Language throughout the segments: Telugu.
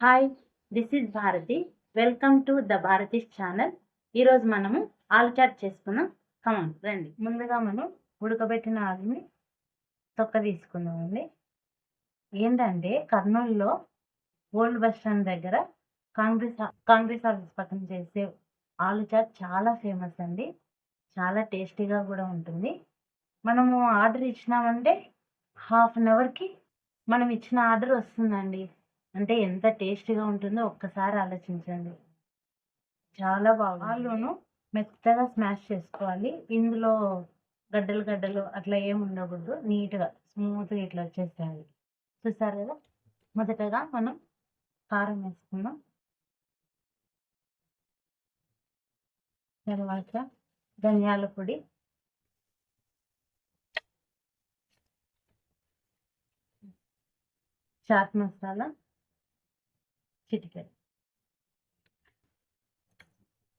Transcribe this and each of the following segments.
Hi this is Bharati welcome to the Bharati channel ఈరోజు మనము ఆలు చాట్ చేసుకుందాం. కమాన్ రండి. ముందుగా మనం ఉడకబెట్టిన ఆలుని తొక్క తీసుకుందామండి. ఏంటంటే కర్నూలులో ఓల్డ్ బస్ స్టాండ్ దగ్గర కాంగ్రెస్ కాంగ్రెస్ ఆఫీస్ పక్కన చేసే ఆలు చాట్ చాలా ఫేమస్ అండి. చాలా టేస్టీగా కూడా ఉంటుంది. మనము ఆర్డర్ ఇచ్చినామంటే హాఫ్ అన్ అవర్కి మనం ఇచ్చిన ఆర్డర్ వస్తుందండి. అంటే ఎంత టేస్టీగా ఉంటుందో ఒక్కసారి ఆలోచించండి. చాలా బాగా ఆలును మెత్తగా స్మాష్ చేసుకోవాలి. ఇందులో గడ్డలు గడ్డలు అట్లా ఏమి ఉండకూడదు. నీట్గా స్మూత్గా ఇట్లా వచ్చేసేయాలి చూసారు కదా? మొదటగా మనం కారం వేసుకుందాం. తర్వాత ధనియాల పొడి. చాట్ మసాలా. చిటికెడు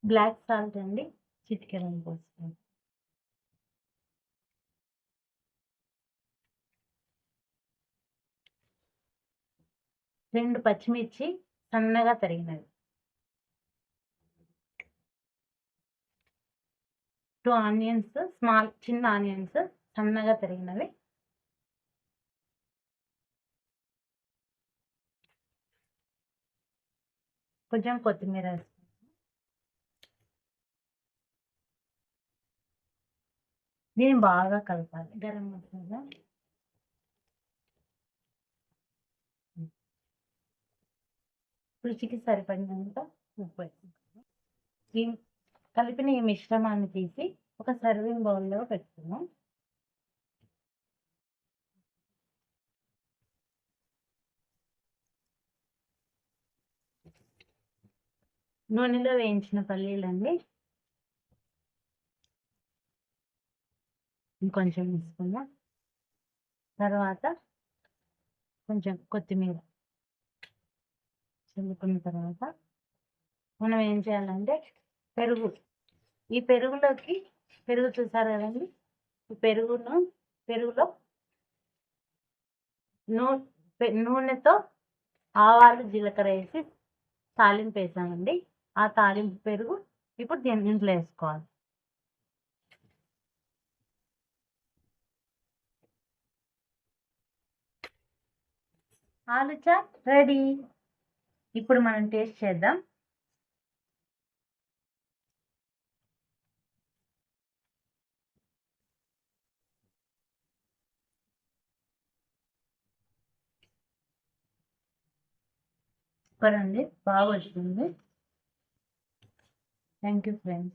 బ్లాక్ సాల్ట్ అండి చిటికెడని పోసుకోండి రెండు పచ్చిమిర్చి సన్నగా తరిగినవి. టూ ఆనియన్స్ స్మాల్ చిన్న ఆనియన్స్ సన్నగా తరిగినవి. కొంచెం కొత్తిమీర దీన్ని బాగా కలపాలి. గరం మసాలా. రుచికి సరిపడినంత ఉప్పు వేసుకుంటాం ఈ కలిపిన ఈ మిశ్రమాన్ని తీసి ఒక సర్వింగ్ బౌల్లో పెట్టుకున్నాం నూనెలో వేయించిన పల్లీలండి. ఇంకొంచెం వేసుకుందాం. తర్వాత కొంచెం కొత్తిమీర చల్లుకున్న తర్వాత మనం ఏం చేయాలంటే పెరుగు. ఈ పెరుగులోకి పెరుగు చూసారు కదండి? ఈ పెరుగును పెరుగులో నూ నూనెతో ఆవాలు జీలకర్ర వేసి తాలింపు వేసామండి. ఆ తాలింపు పెరుగు ఇప్పుడు దీని దీంట్లో వేసుకోవాలి. ఆలు చాట్ రెడీ. ఇప్పుడు మనం టేస్ట్ చేద్దాం. సూపర్ అండి. బాగా వచ్చింది. Thank you, friends.